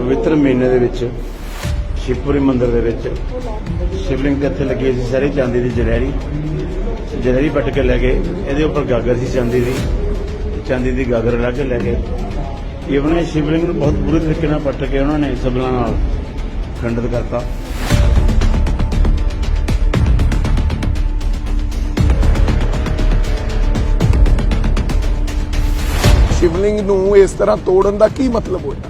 ਪਵਿੱਤਰ ਮਹੀਨੇ ਦੇ ਵਿੱਚ, ਸ਼ਿਵਪੁਰੀ ਮੰਦਿਰ ਦੇ ਵਿੱਚ, ਸ਼ਿਵਲਿੰਗ ਇੱਥੇ ਲੱਗੀ ਸੀ ਸਾਰੀ ਚਾਂਦੀ ਦੀ ਜਨੈਰੀ ਜਨੈਰੀ ਪੱਟ ਕੇ ਲੈ ਗਏ। ਇਹਦੇ ਉੱਪਰ ਗਾਗਰ ਸੀ ਚਾਂਦੀ ਦੀ। ਚਾਂਦੀ ਦੀ ਗਾਗਰ ਲਾ ਕੇ ਲੈ ਗਏ। ਇਵਨ ਇਹ ਸ਼ਿਵਲਿੰਗ ਨੂੰ ਬਹੁਤ ਬੁਰੇ ਤਰੀਕੇ ਨਾਲ ਪੱਟ ਕੇ ਉਹਨਾਂ ਨੇ ਸਬਲਾਂ ਨਾਲ ਖੰਡਿਤ ਕਰਤਾ। ਸ਼ਿਵਲਿੰਗ ਨੂੰ ਇਸ ਤਰ੍ਹਾਂ ਤੋੜਨ ਦਾ ਕੀ ਮਤਲਬ ਹੋਇਆ?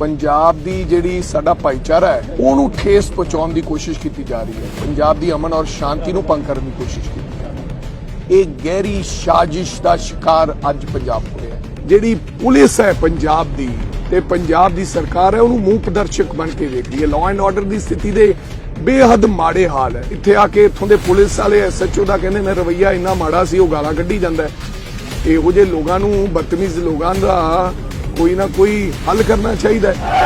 ਪੰਜਾਬ ਦੀ ਜਿਹੜੀ ਸਾਡਾ ਭਾਈਚਾਰਾ ਹੈ, ਉਹਨੂੰ ਠੇਸ ਪਹੁੰਚਾਉਣ ਦੀ ਕੋਸ਼ਿਸ਼ ਕੀਤੀ ਜਾ ਰਹੀ ਹੈ। ਪੰਜਾਬ ਦੀ ਅਮਨ ਔਰ ਸ਼ਾਂਤੀ ਨੂੰ ਭੰਗ ਕਰਨ ਦੀ ਕੋਸ਼ਿਸ਼ ਕੀਤੀ ਜਾ ਰਹੀ ਹੈ। ਇਹ ਗਹਿਰੀ ਸਾਜ਼ਿਸ਼ ਦਾ ਸ਼ਿਕਾਰ ਅੱਜ ਪੰਜਾਬ ਹੋ ਜਿਹੜੀ ਪੁਲਿਸ ਹੈ ਪੰਜਾਬ ਦੀ ਤੇ ਪੰਜਾਬ ਦੀ ਸਰਕਾਰ ਹੈ, ਉਹਨੂੰ ਮੂੰਹ ਪ੍ਰਦਰਸ਼ਕ ਬਣ ਕੇ ਵੇਖ ਰਹੀ ਹੈ। ਲਾਅ ਐਂਡ ਆਰਡਰ ਦੀ ਸਥਿਤੀ ਦੇ ਬੇਹੱਦ ਮਾੜੇ ਹਾਲ ਹੈ। ਇੱਥੇ ਆ ਕੇ ਇੱਥੋਂ ਦੇ ਪੁਲਿਸ ਵਾਲੇ ਐਸਐਚਓ ਦਾ ਕਹਿੰਦੇ ਨੇ ਰਵਈਆ ਇੰਨਾ ਮਾੜਾ ਸੀ, ਉਹ ਗਾਲਾਂ ਕੱਢੀ ਜਾਂਦਾ ਹੈ। ਇਹੋ ਜਿਹੇ ਲੋਕਾਂ ਨੂੰ, ਬਦਤਮੀਜ਼ ਲੋਕਾਂ ਦਾ ਕੋਈ ਨਾ ਕੋਈ ਹੱਲ ਕਰਨਾ ਚਾਹੀਦਾ ਹੈ।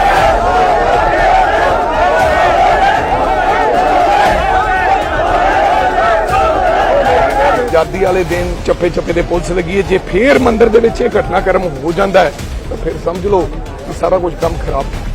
ਆਜ਼ਾਦੀ ਵਾਲੇ ਦਿਨ ਚੱਪੇ ਚੱਪੇ ਦੇ ਪੁਲਿਸ ਲੱਗੀ ਹੈ। ਜੇ ਫੇਰ ਮੰਦਿਰ ਦੇ ਵਿੱਚ ਇਹ ਘਟਨਾਕ੍ਰਮ ਹੋ ਜਾਂਦਾ ਹੈ, ਤਾਂ ਫਿਰ ਸਮਝ ਲਓ ਕਿ ਸਾਰਾ ਕੁਝ ਕੰਮ ਖਰਾਬ ਹੈ।